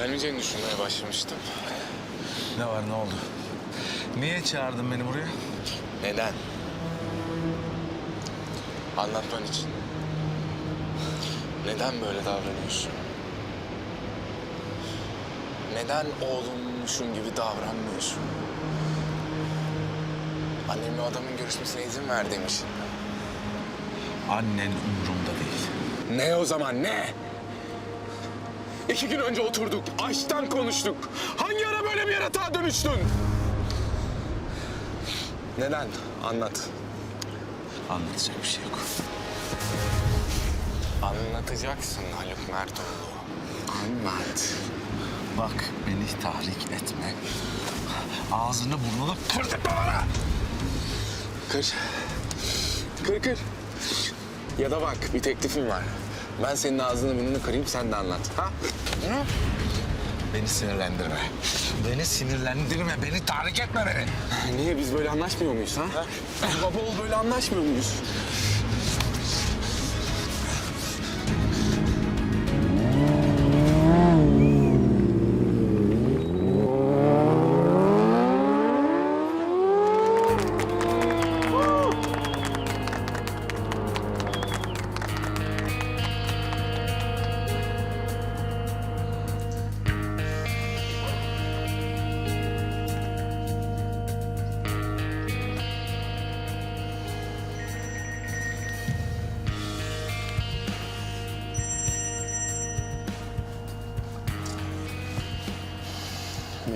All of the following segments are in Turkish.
Gelmeyeceğini düşünmeye başlamıştım. Ne var ne oldu? Niye çağırdın beni buraya? Neden? Anlatman için. Neden böyle davranıyorsun? Neden oğlummuşun gibi davranmıyorsun? Annemle adamın görüşmesine izin verdiğim için. Annen umurumda değil. Ne o zaman ne? İki gün önce oturduk, aşktan konuştuk. Hangi ara böyle bir yaratığa dönüştün? Neden? Anlat. Anlatacak bir şey yok. Anlatacaksın Haluk Mertoğlu. Anlat. Bak beni tahrik etme. Ağzını burnunu kırdırtma bana. Kır. Kır kır. Ya da bak bir teklifim var. Ben senin ağzını burnunu kırayım sen de anlat. Ha? Hı? Beni sinirlendirme. Beni sinirlendirme. Beni tahrik etme beni. Niye biz böyle anlaşmıyor muyuz ha? Biz baba oğul böyle anlaşmıyor muyuz?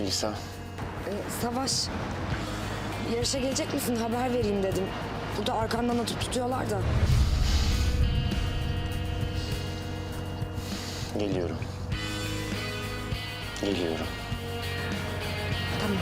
Melisa. Savaş, yarışa gelecek misin? Haber vereyim dedim. Burada arkandan atıp tutuyorlar da. Geliyorum. Geliyorum. Tamam.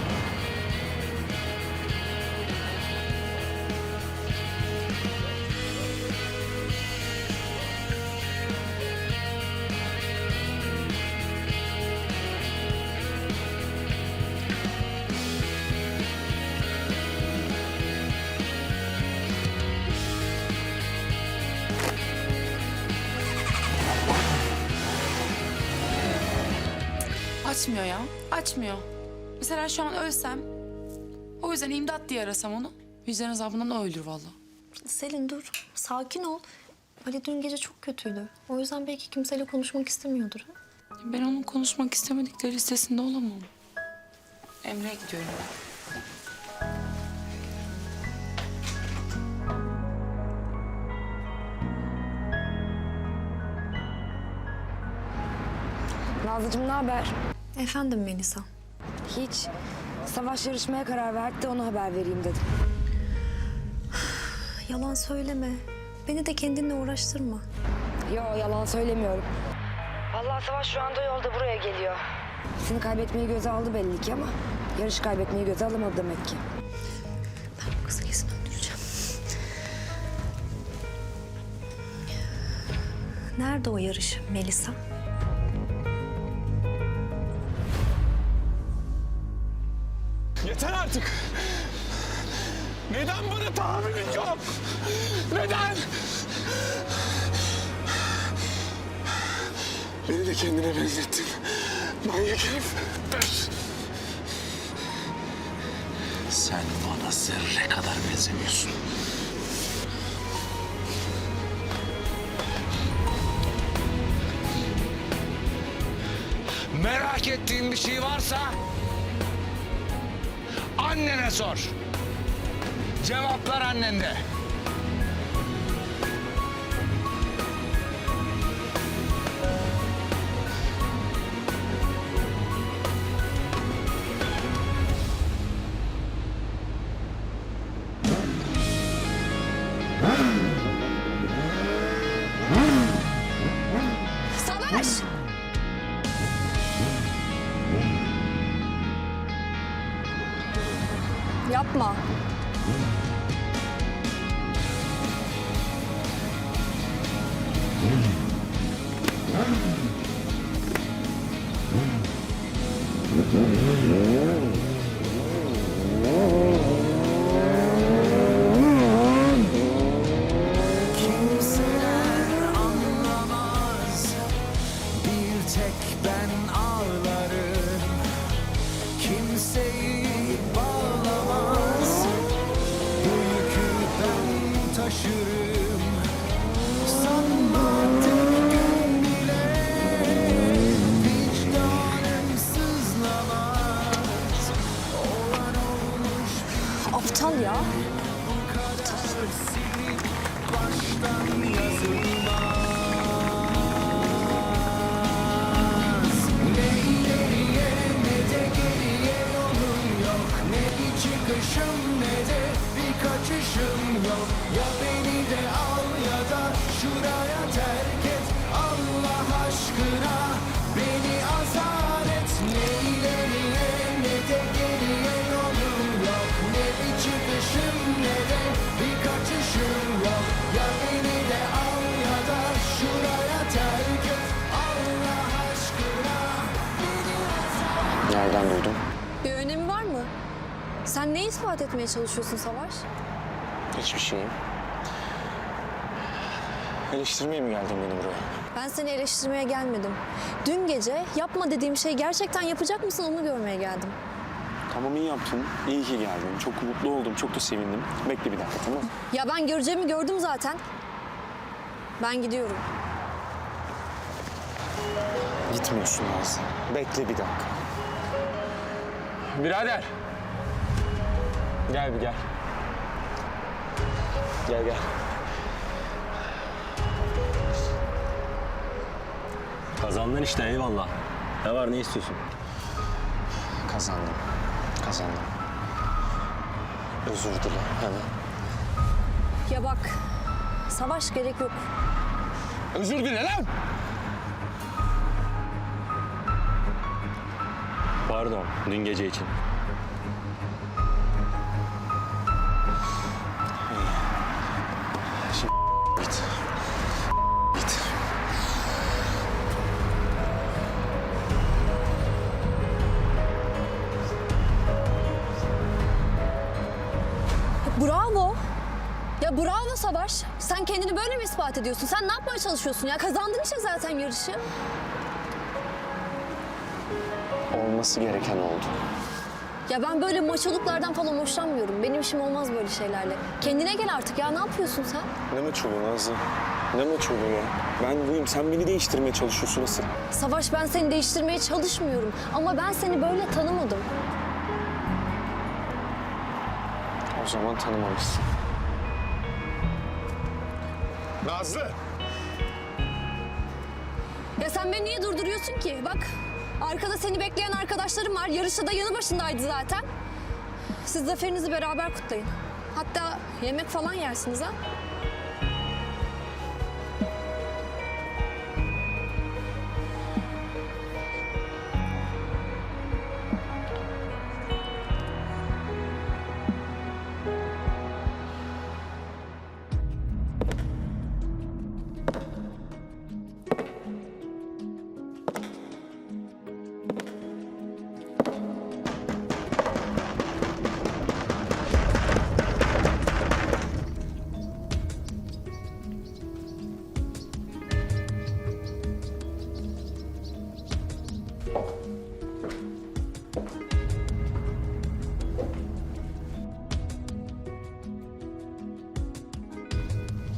Açmıyor ya. Açmıyor. Mesela şu an ölsem o yüzden imdat diye arasam onu. Vicdan azabından o ölür vallahi. Selin dur. Sakin ol. Ali dün gece çok kötüydü. O yüzden belki kimseyle konuşmak istemiyordur. Ben onun konuşmak istemedikleri listesinde olamam. Emre'ye gidiyorum. Nazlıcığım ne haber? Efendim Melisa. Hiç. Savaş yarışmaya karar verdi de ona haber vereyim dedim. Yalan söyleme. Beni de kendinle uğraştırma. Yo yalan söylemiyorum. Vallahi Savaş şu anda yolda buraya geliyor. Seni kaybetmeyi göze aldı belli ki ama yarış kaybetmeyi göze alamadı demek ki. Ben bu kızı kesin öldüreceğim. Nerede o yarış Melisa? Yeter artık. Neden bana tahammülün yok? Neden? Beni de kendine benzettin. Manyak herif. Sen bana zerre kadar benzemiyorsun. Merak ettiğin bir şey varsa annene sor. Cevaplar annende. 吃了吗？İspat etmeye çalışıyorsun Savaş? Hiçbir şeyim. Eleştirmeye mi geldin beni buraya? Ben seni eleştirmeye gelmedim. Dün gece yapma dediğim şeyi gerçekten yapacak mısın onu görmeye geldim. Tamam iyi yaptın. İyi ki geldin. Çok mutlu oldum. Çok da sevindim. Bekle bir dakika tamam Ya ben göreceğimi gördüm zaten. Ben gidiyorum. Gitmiyorsun Nazlı. Bekle bir dakika. Birader. Gel bir gel. Gel gel. Kazandın işte eyvallah. Ne var ne istiyorsun? Kazandım. Kazandım. Özür dile hemen. Ya bak, savaş gerek yok. Özür dile lan! Pardon dün gece için. Ya bravo Savaş. Sen kendini böyle mi ispat ediyorsun? Sen ne yapmaya çalışıyorsun ya? Kazandın işte zaten yarışı. Olması gereken oldu. Ya ben böyle maçoluklardan falan hoşlanmıyorum. Benim işim olmaz böyle şeylerle. Kendine gel artık ya. Ne yapıyorsun sen? Ne maç oluyor Nazlı? Ne maç oluyor ya? Ben buyum. Sen beni değiştirmeye çalışıyorsun asıl. Savaş ben seni değiştirmeye çalışmıyorum. Ama ben seni böyle tanımadım. O zaman tanımamışsın. Nazlı! Ya sen beni niye durduruyorsun ki? Bak arkada seni bekleyen arkadaşlarım var. Yarışta da yanı başındaydı zaten. Siz zaferinizi beraber kutlayın. Hatta yemek falan yersiniz ha.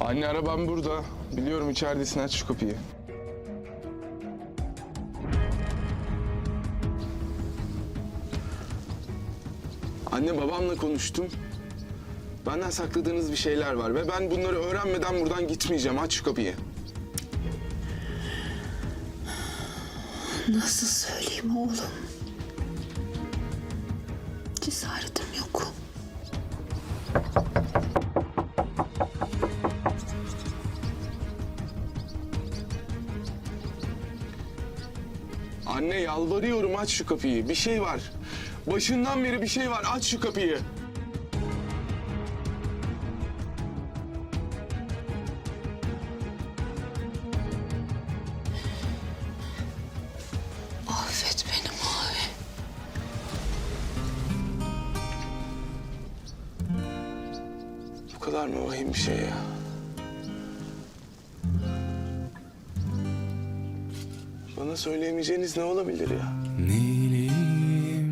Anne arabam burada. Biliyorum içeridesin aç şu kapıyı. Anne babamla konuştum. Benden sakladığınız bir şeyler var ve ben bunları öğrenmeden buradan gitmeyeceğim. Aç şu kapıyı. Nasıl söyleyeyim oğlum? Cesaretim yok. Anne yalvarıyorum aç şu kapıyı. Bir şey var. Başından beri bir şey var. Aç şu kapıyı. Affet beni Mavi. Bu kadar mı vahim bir şey ya? Bana söyleyemeyeceğiniz ne olabilir ya? Neyleyim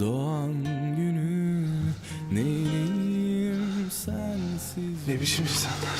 doğan günü Neyleyim sensiz Ne biçim insanlarsın?